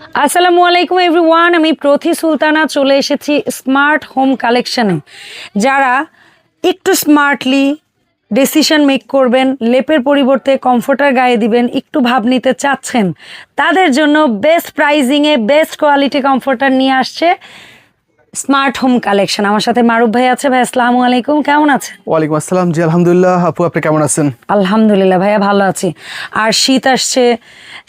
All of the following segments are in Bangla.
আসসালামু আলাইকুম এভরিওয়ান আমি প্রথি সুলতানা, চলে এসেছি স্মার্ট হোম কালেকশানে যারা একটু স্মার্টলি ডিসিশন মেক করবেন, লেপের পরিবর্তে কমফোর্টার গায়ে দিবেন, একটু ভাব নিতে চাচ্ছেন, তাদের জন্য বেস্ট প্রাইজিংয়ে বেস্ট কোয়ালিটি কমফোর্টার নিয়ে আসছে স্মার্ট হোম কালেকশন আমার সাথে মারুফ ভাই আছে ভাই আসসালামু আলাইকুম কেমন আছেন? ওয়ালাইকুম আসসালাম। জি আলহামদুলিল্লাহ আপু আপনি কেমন আছেন? আলহামদুলিল্লাহ ভাইয়া ভালো আছি। আর শীত আসছে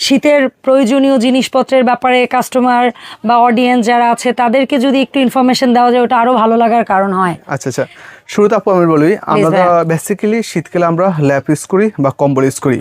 শীতের প্রয়োজনীয় জিনিসপত্রের ব্যাপারে কাস্টমার বা অডিয়েন্স যারা আছে তাদেরকে যদি একটু ইনফরমেশন দেওয়া যায় ওটা আরও ভালো লাগার কারণ হয়। আচ্ছা আচ্ছা। শুরুতে আপু আমি বলি আমরা। বেসিক্যালি শীতকালে আমরা ল্যাপ ইউজ করি বা কম্বল ইউজ করি।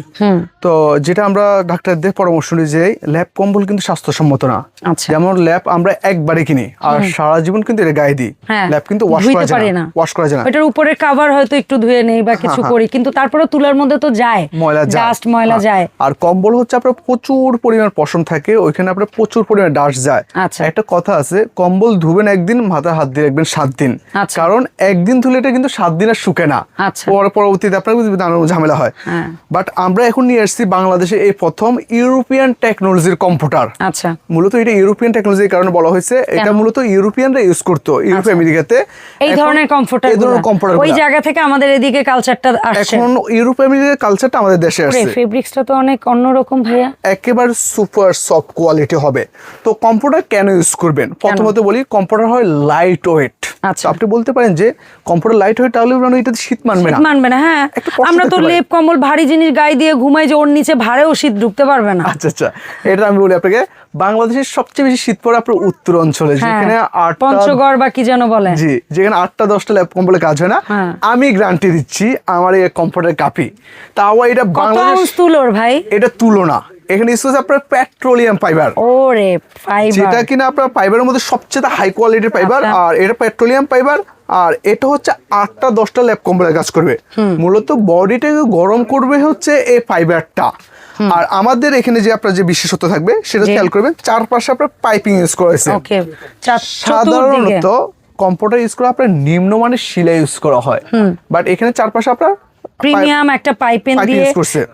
তো যেটা আমরা ডাক্তারদের পরামর্শ অনুযায়ী ল্যাপ কম্বল কিন্তু স্বাস্থ্যসম্মত না। আচ্ছা। যেমন ল্যাপ আমরা একবারে কিনি আর সারা জীবন কিন্তু এটা গায়ে দিই। হ্যাঁ। ল্যাপ কিন্তু ওয়াশ করা যায় না। ওয়াশ করা যায় না। ওটার উপরে কাভার হয়তো একটু ধুয়ে নেই বা কিছু হ্যাঁ, করি কিন্তু তারপরে তুলার মধ্যে তো যায়। ময়লা যায়। ডাস্ট ময়লা হ্যাঁ। যায়। আর কম্বল হচ্ছে আপনার প্রচুর পরিমাণ পশম থাকে ওইখানে আপনার প্রচুর পরিমাণ ডাস্ট যায়। আচ্ছা। একটা কথা আছে কম্বল ধুবেন একদিন মাথা হাত দিয়ে রাখবেন সাত দিন। আচ্ছা। কারণ একদিন ধুলে এটা কিন্তু সাত দিন আর শুকে না। আচ্ছা। পরে পরবর্তীতে আপনার নানান ঝামেলা হয়। হ্যাঁ। বাট আমরা এখন নিয়ে আসছি বাংলাদেশে এই প্রথম ইউরোপিয়ান টেকনোলজির কম্পিউটার আচ্ছা। মূলত এটা ইউরোপিয়ান টেকনোলজির কারণে বলা হয়েছে। এটা মূলত ইউরোপিয়ানরা ইউজ করতো ইউরোপ আমেরিকাতে। আচ্ছা। এই ধরনের কম্পিউটার এই ধরনের কম্পিউটার ওই জায়গা থেকে আমাদের এদিকে কালচারটা আসছে। এখন ইউরোপ আমেরিকার কালচারটা আমাদের দেশে আসছে। ফেব্রিক্সটা তো অনেক অন্যরকম ভাইয়া। একেবারে সুপার সফট কোয়ালিটি হবে। তো কম্পিউটার কেন ইউজ করবেন? প্রথমত বলি কম্পিউটার হয় লাইট ওয়েট আচ্ছা। আপনি বলতে পারেন যে কম্পিউটার লাইট হয় তাহলে মানে এটাতে শীত মানবে না। মানবে না হ্যাঁ। আমরা তো লেপ কম্বল ভারী জিনিস গায়ে দিয়ে ঘুমাই যে ওর নিচে ভাড়েও শীত ঢুকতে পারবে না। আচ্ছা আচ্ছা। এটা আমি বলি আপনাকে বাংলাদেশের সবচেয়ে বেশি শীত পড়ে আপনার উত্তর অঞ্চলে হ্যাঁ। যেখানে আটটা পঞ্চগড় বা কি যেন বলে। জি যেখানে আটটা দশটা ল্যাপ কম্পিউটার কাজ হয় না। হ্যাঁ। আমি গ্যারান্টি দিচ্ছি আমার এই কম্পিউটার কাপি। তাও এটা বাংলাদেশ তুলোর ভাই? এটা তুলনা। এখানে ইউজ হচ্ছে আপনার পেট্রোলিয়াম ফাইবার। ওরে ফাইবার। যেটা কিনা আপনার ফাইবারের মধ্যে সবচেয়ে হাই কোয়ালিটির ফাইবার আচ্ছা। আর এটা পেট্রোলিয়াম ফাইবার আর এটা হচ্ছে আটটা দশটা ল্যাপ কম্পিউটার কাজ করবে। মূলত বডিটাকে গরম করবে হচ্ছে এই ফাইবারটা। আর আমাদের এখানে যে আপনার যে বিশেষত্ব থাকবে সেটা খেয়াল করবেন চারপাশে আপনার পাইপিং ইউজ করেছে ওকে সাধারণত কম্পিউটার ইউজ করা আপনার নিম্নমানের শিলা ইউজ করা হয়। বাট এখানে চারপাশে আপনার প্রিমিয়াম একটা পাইপেন দিয়ে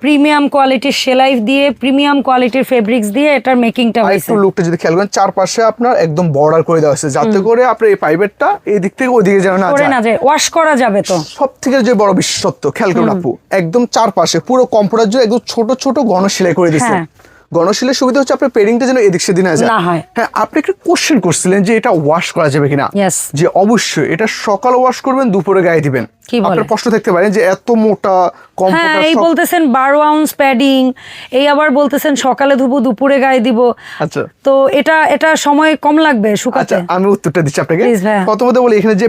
প্রিমিয়াম কোয়ালিটির সেলাই দিয়ে প্রিমিয়াম কোয়ালিটির ফেব্রিক্স দিয়ে এটার মেকিংটা হয়েছে। একটু লুকটা যদি খেয়াল করেন চারপাশে আপনার একদম বর্ডার করে দেওয়া হয়েছে। যাতে করে আপনার এই পাইপেরটা এই দিক থেকে ওইদিকে যেন না যায়। না যায়। ওয়াশ করা যাবে তো। সব থেকে যে বড় বিশেষত্ব খেয়াল করুন আপু একদম চারপাশে পুরো কম্পিউটার জুড়ে একদম ছোট ছোট ঘন সেলাই করে দিচ্ছে হ্যাঁ। গণশিলের সুবিধা হচ্ছে আপনার পেডিংটা যেন এদিক সেদিন না যায়। হয়। হ্যাঁ আপনি একটা কোশ্চেন করছিলেন যে এটা ওয়াশ করা যাবে কিনা? যে অবশ্যই এটা সকাল ওয়াশ করবেন দুপুরে গায়ে দিবেন। আপনার প্রশ্ন থাকতে পারেন যে এত মোটা হ্যাঁ এই বলতেছেন বারো আউন্স প্যাডিং এই আবার বলতেছেন সকালে ধুবো দুপুরে গায়ে দিব। আচ্ছা। তো এটা এটা সময় কম লাগবে শুকাতে। আচ্ছা আমি উত্তরটা দিচ্ছি আপনাকে। প্রথমত বলি এখানে যে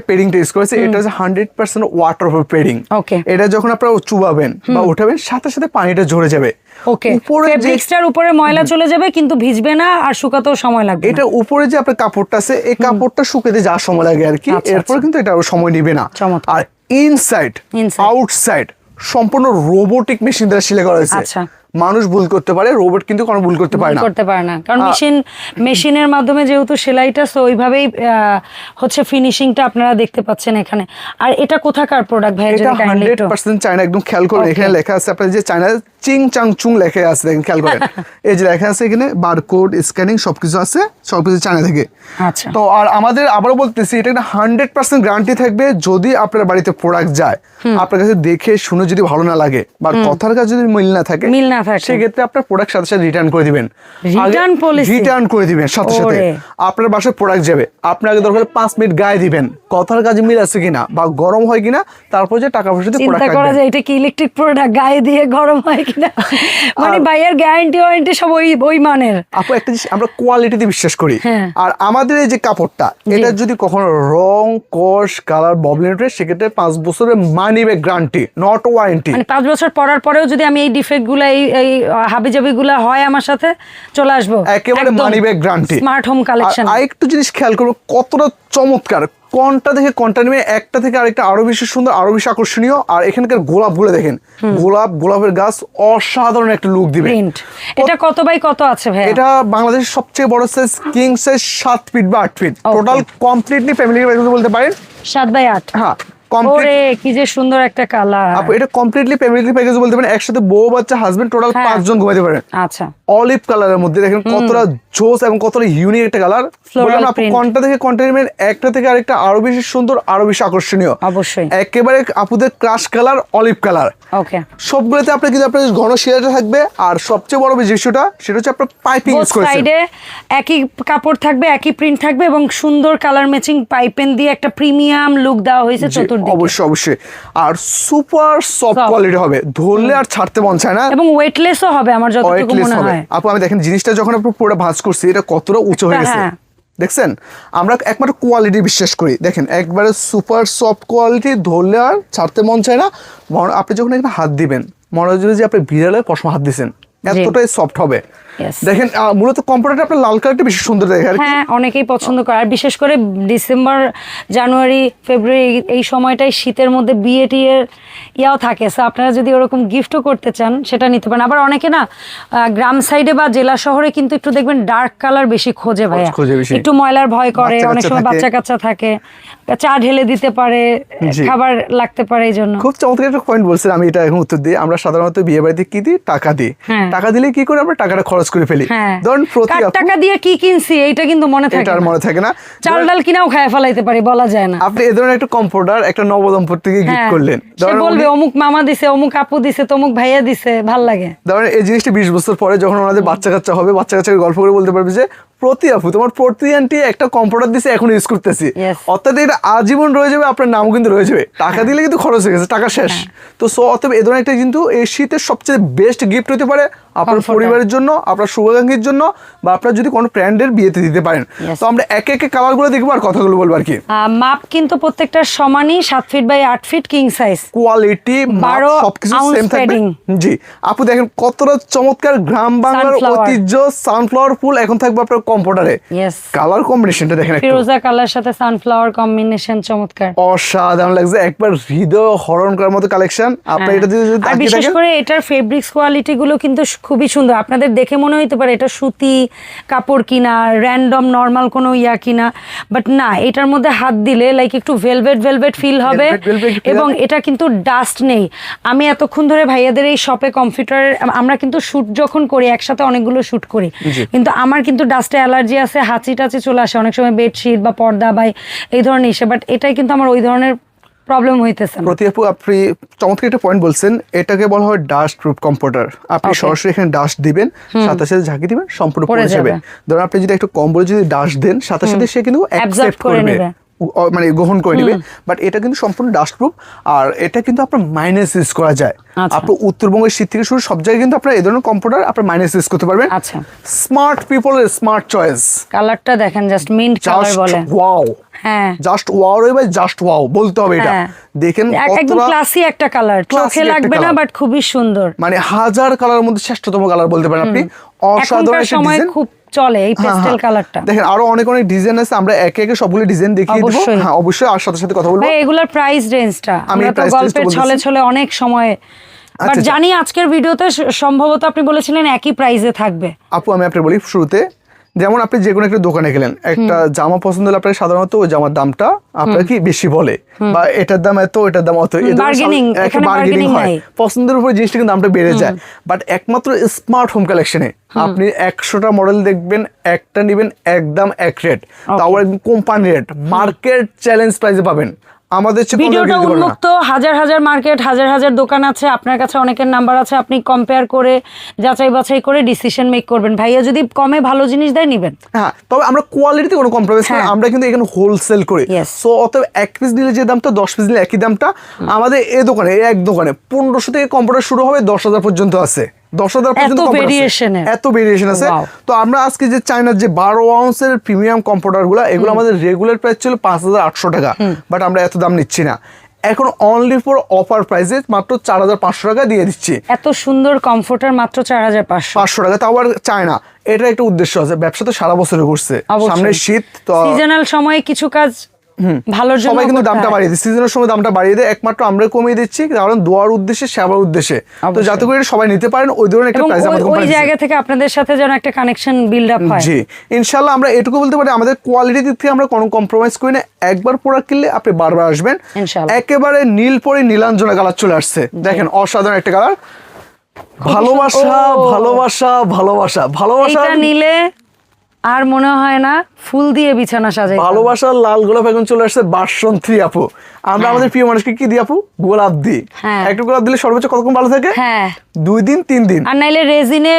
করেছে এটা হচ্ছে hundred percent water padding Okay. এটা যখন আপনারা চুবাবেন বা উঠাবেন সাথে সাথে পানিটা ঝরে যাবে। ওকে উপরে ফেব্রিক্সটার উপরে ময়লা চলে যাবে কিন্তু ভিজবে না আর শুকাতেও সময় লাগবে। এটা উপরে যে আপনার কাপড়টা আছে এই কাপড়টা শুকাতে যা সময় লাগে আর কি আচ্ছা, এরপর কিন্তু এটা সময় নিবে না। আর ইনসাইড। আউটসাইড সম্পূর্ণ রোবোটিক মেশিন দ্বারা সেলাই করা হয়েছে আচ্ছা। মানুষ ভুল করতে পারে রোবট কিন্তু কোনো ভুল করতে পারে না। করতে পারে না। কারণ মেশিন মেশিনের মাধ্যমে যেহেতু সেলাইটা সো ওইভাবেই হচ্ছে ফিনিশিংটা আপনারা দেখতে পাচ্ছেন এখানে। আর এটা কোথাকার প্রোডাক্ট ভাই এটা কাইন্ডলি হান্ড্রেড একটু পার্সেন্ট চায়না একদম খেয়াল করে। এখানে লেখা আছে আপনার যে চায়না চিং চাং চুং লেখা আছে দেখেন খেয়াল করেন। এই যে লেখা আছে এখানে বারকোড স্ক্যানিং সবকিছু আছে সবকিছু চায়না থেকে। আচ্ছা। তো আর আমাদের আবারও বলতেছি এটা একটা হান্ড্রেড পার্সেন্ট গ্যারান্টি থাকবে যদি আপনার বাড়িতে প্রোডাক্ট যায়। আপনার কাছে দেখে শুনে যদি ভালো না লাগে বা কথার কাছে যদি মিল না থাকে মিল না। সেক্ষেত্রে আপনার প্রোডাক্ট সাথে সাথে রিটার্ন করে দিবেন? রিটার্ন করে দিবেন সাথে সাথে। আপনার বাসায় প্রোডাক্ট যাবে। আপনাকে দরকার পাঁচ মিনিট গায়ে দিবেন। কথার কাজে মিল আছে কিনা বা গরম হয় কিনা তারপর যে টাকা পয়সা দিয়ে চিন্তা প্রোডাক্ট করা যায় এটা কি ইলেকট্রিক প্রোডাক্ট গায়ে দিয়ে গরম হয় কিনা? মানে ভাইয়ের গ্যারান্টি ওয়ারেন্টি সব ওই ওই মানের। আপু একটা জিনিস আমরা কোয়ালিটিতে বিশ্বাস করি। হ্যাঁ। আর আমাদের এই যে কাপড়টা এটা যদি কখনো রং কষ কালার ববলিন ওঠে সেক্ষেত্রে পাঁচ বছরের money back guarantee not warranty মানে পাঁচ বছর পরার পরেও যদি আমি এই ডিফেক্টগুলা এই এই হাবিজাবি গুলা হয় আমার সাথে চলে আসব। একেবারে money back guarantee smart home collection আর একটু জিনিস খেয়াল করব কতটা চমৎকার। কোনটা দেখে কোনটা নেবে একটা থেকে আরেকটা আরও বেশি সুন্দর আরও বেশি আকর্ষণীয়। আর এখানকার গোলাপগুলো দেখেন গোলাপ গোলাপের গাছ অসাধারণ একটা লুক দিবে। এটা কত বাই কত আছে ভাই এটা বাংলাদেশের সবচেয়ে বড় সাইজ কিং সাইজ সাত ফিট বা আট ফিট. টোটাল কমপ্লিটলি ফ্যামিলি বলতে পারেন? সাত বাই আট। হ্যাঁ। ওরে কি যে সুন্দর একটা কালার আপু এটা কমপ্লিটলি ফ্যামিলি প্যাকেজ বলতে পারেন একসাথে বউ বাচ্চা হাজবেন্ড টোটাল। পাঁচজন ঘুমাতে পারেন আচ্ছা। অলিভ কালারের মধ্যে দেখেন কতটা জোস এবং কতটা ইউনিক একটা কালার বললাম আপু কোনটা থেকে কোনটা একটা থেকে আরেকটা আরও বেশি সুন্দর আরও বেশি আকর্ষণীয়। অবশ্যই। একেবারে আপুদের crush colour olive colour okay সবগুলোতে আপনার কিন্তু আপনার ঘন শিরাটা থাকবে আর সবচেয়ে বড় বিষয়টা সেটা হচ্ছে আপনার পাইপিং ইউজ করেছেন সাইডে একই কাপড় থাকবে একই প্রিন্ট থাকবে এবং সুন্দর কালার ম্যাচিং পাইপেন দিয়ে একটা প্রিমিয়াম লুক দেওয়া হয়েছে অবশ্যই অবশ্যই। আর সুপার সফট কোয়ালিটি হবে। ধরলে আর ছাড়তে মন চায় না। এবং ওয়েটলেসও হবে আমার যতটুকু মনে হয়। আপু আমি দেখেন জিনিসটা যখন আপনি পুরো ভাঁজ করছি এটা কতটা উঁচু হয়ে গেছে। হ্যাঁ। দেখছেন? আমরা একমাত্র কোয়ালিটি বিশ্বাস করি। দেখেন একবারে সুপার সফট কোয়ালিটি ধরলে আর ছাড়তে মন চায় না। আপনি যখন এখানে হাত দিবেন মনে হয় যে আপনি বিড়ালে পশমা হাত দিছেন এতটাই সফট হবে. দেখেন মূলত কম্পিউটারটা আপনার লাল কালারটা বেশি সুন্দর দেখে আর হ্যাঁ অনেকেই পছন্দ করে। আর বিশেষ করে ডিসেম্বর জানুয়ারি ফেব্রুয়ারি এই- সময়টাই শীতের মধ্যে বিয়ে টিয়ের ইয়াও থাকে। সো আপনারা যদি ওরকম গিফটও করতে চান সেটা নিতে পারেন। আবার অনেকে না গ্রাম সাইডে বা জেলা শহরে কিন্তু একটু দেখবেন ডার্ক কালার বেশি খোঁজে ভাইয়া। একটু ময়লার ভয় করে অনেক সময় বাচ্চা কাচ্চা থাকে। চা ঢেলে দিতে পারে খাবার লাগতে পারে এই জন্য। খুব চমৎকার একটা পয়েন্ট বলছেন আমি এটা এখন উত্তর দিই। আমরা সাধারণত বিয়ে বাড়িতে কি দিই? টাকা দিই। হ্যাঁ। টাকা দিলে কি করে আমরা টাকাটা খরচ করে ফেলি? হ্যাঁ। ধরুন প্রতি টাকা দিয়ে কি কিনছি এইটা কিন্তু মনে থাকে এটা আর মনে থাকে না। চাল ডাল কিনাও খায় ফেলাইতে পারি বলা যায় না। আপনি এ ধরনের একটা কম্পিউটার একটা নবদম্পতিকে গিফট হ্যাঁ, করলেন। বলবে অমুক মামা দিছে, অমুক আপু দিছে, তমুক ভাইয়া দিছে, ভালো লাগে। ধরেন এই জিনিসটা বিশ বছর পরে যখন ওনাদের বাচ্চা কাচ্চা হবে বাচ্চা কাচ্চাকে গল্প করে বলতে পারবে যে প্রতি আপু তোমার প্রতি আন্টি একটা কম্পিউটার দিছে এখন ইউজ করতেছি। অর্থাৎ এটা আজীবন রয়ে যাবে আপনার নামও কিন্তু রয়ে যাবে। টাকা দিলে কিন্তু খরচ হয়ে গেছে টাকা শেষ। হ্যাঁ। তো সো অতএব এ ধরনের একটা কিন্তু এই শীতের সবচেয়ে বেস্ট গিফট হতে পারে আপনার পরিবারের জন্য আপনার শুভাকাঙ্ক্ষীর জন্য বা আপনার যদি কোনো ব্র্যান্ডের বিয়েতে দিতে পারেন। তো আমরা একে একে কালারগুলো দেখব আর কথাগুলো বলব আর কি। মাপ কিন্তু প্রত্যেকটা সমানই সাত ফিট বাই আট ফিট কিং সাইজ কোয়ালিটি বারো সবকিছু সেম থাকবে। জি। আপু দেখেন কতটা চমৎকার গ্রাম বাংলার ঐতিহ্য সানফ্লাওয়ার ফুল এখন থাকবে আপনার কম্পিউটারে কালার কম্বিনেশনটা দেখেন একটু। ফিরোজা কালার সাথে সানফ্লাওয়ার কম্বিনেশন চমৎকার। অসাধারণ লাগছে। একবার হৃদয় হরণ করার মতো কালেকশন আপনি এটা যদি হ্যাঁ। আর বিশেষ করে এটার ফেব্রিক্স কোয়ালিটি গুলো কিন্তু খুবই সুন্দর। আপনাদের দেখে মনে হইতে পারে এটা সুতি কাপড় কিনা র্যান্ডম নর্মাল কোনো ইয়া কিনা। বাট না এটার মধ্যে হাত দিলে লাইক একটু ভেলভেট ভেলভেট ফিল হবে। এবং এটা কিন্তু ডাস্ট নেই। আমি এতক্ষণ ধরে ভাইয়াদের এই শপে কম্পিউটার আমরা কিন্তু শুট যখন করি একসাথে অনেকগুলো শুট করি। কিন্তু আমার কিন্তু ডাস্টে অ্যালার্জি আছে হাঁচি টাচি চলে আসে অনেক সময় বেডশিট বা পর্দা বা এই ধরনের ইসে বাট এটাই কিন্তু আমার ওই ধরনের প্রবলেম হইতেছে প্রতি আপু আপনি চমৎকার একটা পয়েন্ট বলছেন এটাকে বলা হয় ডাস্ট প্রুফ কম্পিউটার আপনি সরাসরি এখানে ডাস্ট দিবেন সাথে সাথে ঝাঁকি দিবেন সম্পূর্ণ পড়ে যাবে। ধরুন আপনি যদি একটু কম্বল যদি ডাস্ট দেন সাথে সাথে সে কিন্তু অ্যাকসেপ্ট করে নেবে। মানে গ্রহণ করে নেবে। বাট এটা কিন্তু সম্পূর্ণ ডাস্ট প্রুফ আর এটা কিন্তু আপনার মাইনাস ইউজ করা যায়। আচ্ছা। আপনি উত্তরবঙ্গের শীত থেকে শুরু সব জায়গায় কিন্তু আপনার এই ধরনের কম্পিউটার আপনার মাইনাস ইউজ করতে পারবেন। আচ্ছা। স্মার্ট পিপলের স্মার্ট চয়েস কালারটা দেখেন জাস্ট মিন্ট কালার বলে। ওয়াও হ্যাঁ। জাস্ট ওয়াও রে ভাই জাস্ট ওয়াও বলতে হবে এটা। হ্যাঁ। দেখেন একদম ক্লাসি একটা কালার চোখে লাগবে না বাট খুবই সুন্দর। মানে হাজার কালার মধ্যে শ্রেষ্ঠতম কালার বলতে পারেন আপনি। অসাধারণ সময় খুব চলে এই পেস্টেল হ্যাঁ, কালারটা দেখেন আরও অনেক অনেক ডিজাইন আছে আমরা একে একে সবগুলো ডিজাইন দেখিয়ে দেব। অবশ্যই। হ্যাঁ অবশ্যই আর সাথে সাথে কথা বলব। ভাই এগুলার প্রাইস রেঞ্জটা আমি আমরা তো গল্পের ছলে ছলে অনেক সময় বাট আচ্ছা। জানি আজকের ভিডিওতে সম্ভবত আপনি বলেছিলেন একই প্রাইসে থাকবে। আপু আমি আপনাকে বলি শুরুতে যেমন আপনি যে কোনো একটা দোকানে গেলেন একটা জামা পছন্দ হলে আপনার সাধারণত ওই জামার দামটা আপনার কি বেশি বলে বা এটার দাম এত এটার দাম অত bargaining হয়। পছন্দের উপর জিনিসটা কিন্তু দামটা বেড়ে যায়। বাট একমাত্র স্মার্ট হোম। কালেকশনে আপনি একশোটা মডেল দেখবেন একটা নেবেন একদম এক রেট তাও একদম কোম্পানি রেট মার্কেট চ্যালেঞ্জ প্রাইসে পাবেন। আমাদের ভিডিওটা। উন্মুক্ত হাজার হাজার মার্কেট হাজার হাজার দোকান আছে। আপনার কাছে অনেকের নাম্বার আছে আপনি কম্পেয়ার করে যাচাই বাছাই করে ডিসিশন মেক করবেন। ভাইয়া যদি কমে ভালো জিনিস দেয় নিবেন। হ্যাঁ তবে আমরা কোয়ালিটিতে কোনো কম্প্রোমাইজ করি হ্যাঁ। আমরা কিন্তু এখানে হোলসেল করি. সো অতএব এক পিস নিলে যে দামটা দশ পিস নিলে একই দামটা আমাদের এই দোকানে এই এক দোকানে পনেরোশো থেকে কম্পিউটার শুরু হবে দশ হাজার পর্যন্ত আছে। দশ হাজার পর্যন্ত। এত ভেরিয়েশন আছে। তো আমরা আজকে যে চাইনার যে বারো আউন্সের প্রিমিয়াম এগুলো আমাদের রেগুলার প্রাইস ছিল পাঁচ হাজার আটশো টাকা। বাট আমরা এত দাম নিচ্ছি না। এখন অনলি ফর অফার প্রাইসে মাত্র চার হাজার পাঁচশো টাকা দিয়ে দিচ্ছি। এত সুন্দর কমফোর্টার মাত্র চার হাজার পাঁচশো। পাঁচশো টাকা। তাও আর চায় না এটা একটা উদ্দেশ্য আছে। ব্যবসা তো সারা বছরে করছে। সামনে শীত তো সিজনাল সময়ে কিছু কাজ ভালোর জন্য সবাই কিন্তু দামটা বাড়িয়ে দেয়। সিজনের সময় দামটা বাড়িয়ে দেয়। একমাত্র আমরা কমিয়ে দিচ্ছি। কারণ দোয়ার উদ্দেশ্যে সেবার উদ্দেশ্যে। তো যাতে করে সবাই নিতে পারেন ওই ধরনের একটা প্রাইস আমাদের ওই দিচ্ছে। জায়গা থেকে আপনাদের সাথে যেন একটা কানেকশন বিল্ড আপ হয়। জি। ইনশাল্লাহ আমরা এটুকু বলতে পারি আমাদের কোয়ালিটি দিক থেকে আমরা কোনো কম্প্রোমাইজ করি না। একবার প্রোডাক্ট কিনলে আপনি বারবার আসবেন। একেবারে নীল পরে নীলাঞ্জনা কালার চলে আসছে। দেখেন অসাধারণ একটা কালার ভালোবাসা ভালোবাসা ভালোবাসা। ভালোবাসা নিলে আর মনে হয় না ফুল দিয়ে বিছানা সাজাই ভালোবাসার লাল গোলাপ এখন চলে আসছে বাসন থ্রি আপু। আমরা আমাদের প্রিয় মানুষকে কি দিই আপু? গোলাপ দিই। হ্যাঁ। একটা গোলাপ দিলে সর্বোচ্চ কতক্ষণ ভালো থাকে? হ্যাঁ। দুই দিন তিন দিন। আর নাইলে রেজিনে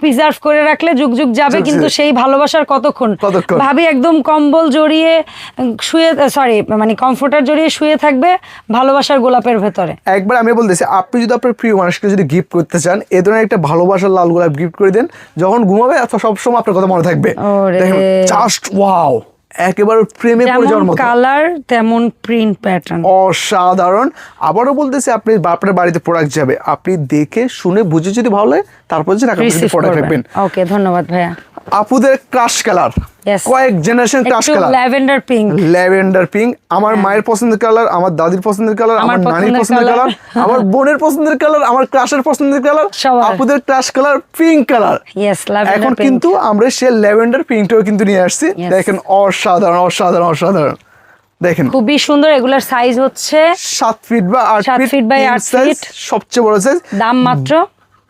প্রিজার্ভ করে রাখলে যুগ যুগ যাবে কিন্তু সেই ভালোবাসার কতক্ষণ? কতক্ষণ। ভাবি একদম কম্বল জড়িয়ে শুয়ে সরি মানে কমফোর্টার জড়িয়ে শুয়ে থাকবে ভালোবাসার গোলাপের ভেতরে। একবার আমি বলতেছি আপনি যদি আপনার প্রিয় মানুষকে যদি গিফট করতে চান এ ধরনের একটা ভালোবাসার লাল গোলাপ গিফট করে দেন যখন ঘুমাবে সব সময় আপনার কথা মনে থাকবে। ওরে। জাস্ট ওয়াও একেবারে প্রেমে পড়ে যাওয়ার মতো। কালার তেমন প্রিন্ট প্যাটার্ন অসাধারণ। আবারও বলতেছি আপনি আপনার বাড়িতে প্রোডাক্ট যাবে। আপনি দেখে শুনে বুঝে যদি ভালো লাগে তারপর যে টাকা প্রোডাক্ট রাখবেন। ওকে ধন্যবাদ ভাইয়া। আপুদের ক্রাশ কালার কয়েক generation crush colour lavender pink lavender pink আমার মায়ের পছন্দের কালার আমার দাদির পছন্দের কালার আমার নানির পছন্দের কালার আমার বোনের পছন্দের কালার আমার ক্রাশের পছন্দের কালার আপুদের ক্রাশ কালার পিঙ্ক কালার এখন কিন্তু আমরা সে ল্যাভেন্ডার পিঙ্কটাও কিন্তু নিয়ে আসছি। দেখেন অসাধারণ অসাধারণ অসাধারণ। দেখেন। খুবই সুন্দর এগুলার সাইজ হচ্ছে সাত ফিট বা আট ফিট by in আট feet। সবচেয়ে বড় সাইজ দাম মাত্র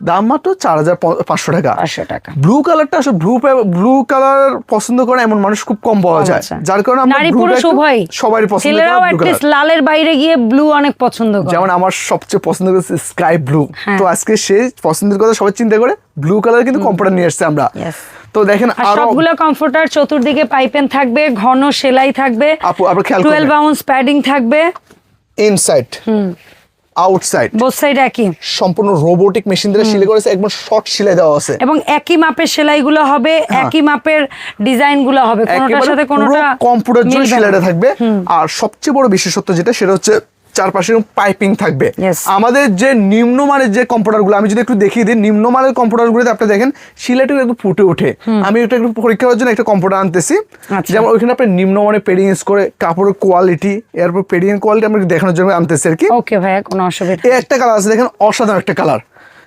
দাম মাত্র চার হাজার পাঁচশো টাকা। পাঁচশো টাকা। ব্লু কালারটা আসলে ব্লু ব্লু কালার পছন্দ করে এমন মানুষ খুব কম পাওয়া যায়। আচ্ছা। যার কারণে আমরা নারী পুরুষ উভয় সবারই পছন্দ ছেলেরাও অ্যাটলিস্ট লালের বাইরে গিয়ে ব্লু অনেক পছন্দ করে। যেমন আমার সবচেয়ে পছন্দ করেছে স্কাই ব্লু। তো আজকে সেই পছন্দের কথা সবাই চিন্তা করে ব্লু কালার কিন্তু কম্পিউটার নিয়ে এসেছে আমরা। তো দেখেন সবগুলো কমফোর্টার চতুর্দিকে পাইপেন থাকবে ঘন সেলাই থাকবে আপু আপনার খেয়াল টুয়েলভ করবেন। আউন্স প্যাডিং থাকবে। ইনসাইড আউটসাইড বোথ সাইড একই। সম্পূর্ণ রোবোটিক মেশিন দ্বারা সেলাই করেছে একদম শর্ট সেলাই দেওয়া আছে। এবং একই মাপের সেলাইগুলো হবে একই মাপের ডিজাইনগুলো হবে। কোনোটার সাথে কোনোটা কম্পিউটার জন্য সেলাইটা থাকবে। আর সবচেয়ে বড় বিশেষত্ব যেটা সেটা হচ্ছে চারপাশে পাইপিং থাকবে। আমাদের যে নিম্নমানের যে কম্পিউটারগুলো আমি যদি একটু দেখিয়ে দিই নিম্নমানের কম্পিউটারগুলোতে আপনি দেখেন সিলেটে একটু ফুটে ওঠে। আমি এটা একটু পরীক্ষা করার জন্য একটা কম্পিউটার আনতেছি। আচ্ছা। যেমন ওইখানে আপনি নিম্নমানের পেডিং করে কাপড়ের কোয়ালিটি এরপর পেডিং কোয়ালিটি আমরা দেখানোর জন্য আনতেছি আর কি। ওকে ভাইয়া কোনো অসুবিধা এই একটা কালার আছে দেখেন অসাধারণ একটা কালার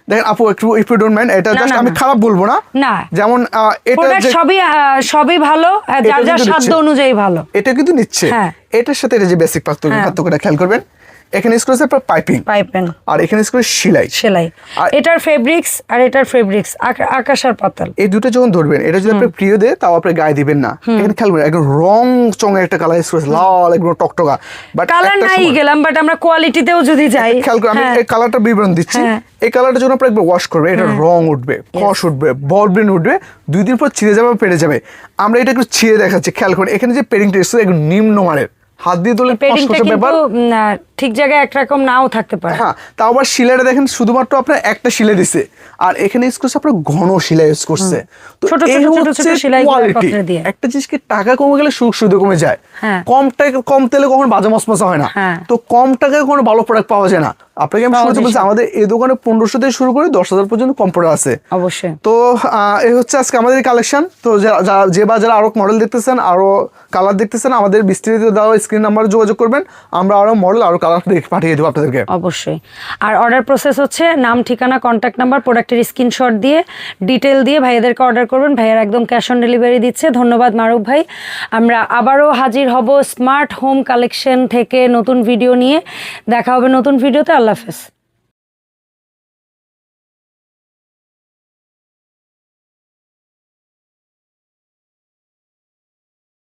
দেখেন আপু একটু ইফ ইউ ডোন্ট মাইন্ড এটা জাস্ট আমি খারাপ বলব না। না। যেমন এটা সবই সবই ভালো যার যার সাধ্য। অনুযায়ী ভালো। এটা কিন্তু নিচ্ছে। হ্যাঁ। এটার সাথে এটা যে বেসিক পার্থক্য হ্যাঁ। পার্থক্যটা খেয়াল করবেন। এখানে ইউজ করেছে আপনার পাইপিং পাইপেন আর এখানে ইউজ করে সেলাই। সেলাই। আর- এটার ফেব্রিক্স আর এটার ফেব্রিক্স আকাশ আর পাতাল। এই দুটো যখন ধরবেন এটা যদি আপনি প্রিয় দেয় তাও আপনি গায়ে দিবেন না। এখানে খেয়াল একদম রং চঙে একটা কালার ইউজ করেছে লাল একদম টকটকা। বাট কালার নাই গেলাম বাট আমরা কোয়ালিটিতেও যদি যাই খেয়াল করে আমি হ্যাঁ। এই কালারটা বিবরণ দিচ্ছি। হ্যাঁ। এই কালারটা যখন আপনি একবার ওয়াশ করবে এটা রং উঠবে কষ উঠবে বলব্রেন উঠবে দুই দিন পর ছিঁড়ে যাবে পেরে যাবে। আমরা এটা একটু ছিঁড়ে দেখাচ্ছি খেয়াল করে এখানে যে পেরিংটা এসেছে একদম নিম্নমানের। হাত দিয়ে তুলে উম, আহ, ঠিক জায়গায় একরকম নাও থাকতে পারে। হ্যাঁ তাও আবার শিলাটা দেখেন শুধুমাত্র আপনার একটা শিলে দিছে। আর এখানে ইউজ করছে আপনার ঘন শিলা ইউজ করছে। তো ছোট ছোট এই হচ্ছে। একত্রে একটা জিনিসকে টাকা কমে গেলে সুখ সুবিধা কমে যায়। হ্যাঁ। কম টাকা কম তেলে কখনো বাজে মসমসা হয় না। হ্যাঁ। তো কম টাকায় কোনো ভালো প্রোডাক্ট পাওয়া যায় না। আপনাকে আমি শুরুতে বলছি আমাদের এই দোকানে পনেরোশো থেকে শুরু করে দশ হাজার পর্যন্ত কম প্রোডাক্ট আছে। অবশ্যই। তো এই হচ্ছে আজকে আমাদের কালেকশন তো যা- যা- বা যারা আরও মডেল দেখতেছেন আরও কালার দেখতেছেন আমাদের বিস্তারিত দেওয়া স্ক্রিন নাম্বার যোগাযোগ করবেন। আমরা আরও মডেল আরও কালার পাঠিয়ে দেবো আপনাদেরকে। অবশ্যই। আর অর্ডার প্রসেস হচ্ছে নাম ঠিকানা কন্ট্যাক্ট নাম্বার প্রোডাক্টের স্ক্রিনশট দিয়ে ডিটেল দিয়ে ভাইয়াদেরকে অর্ডার করবেন। ভাইয়ার একদম ক্যাশ অন ডেলিভারি দিচ্ছে। ধন্যবাদ মারুফ ভাই। আমরা আবারও হাজির হব স্মার্ট হোম কালেকশন থেকে নতুন ভিডিও নিয়ে। দেখা হবে নতুন ভিডিওতে আল্লাহ হাফেজ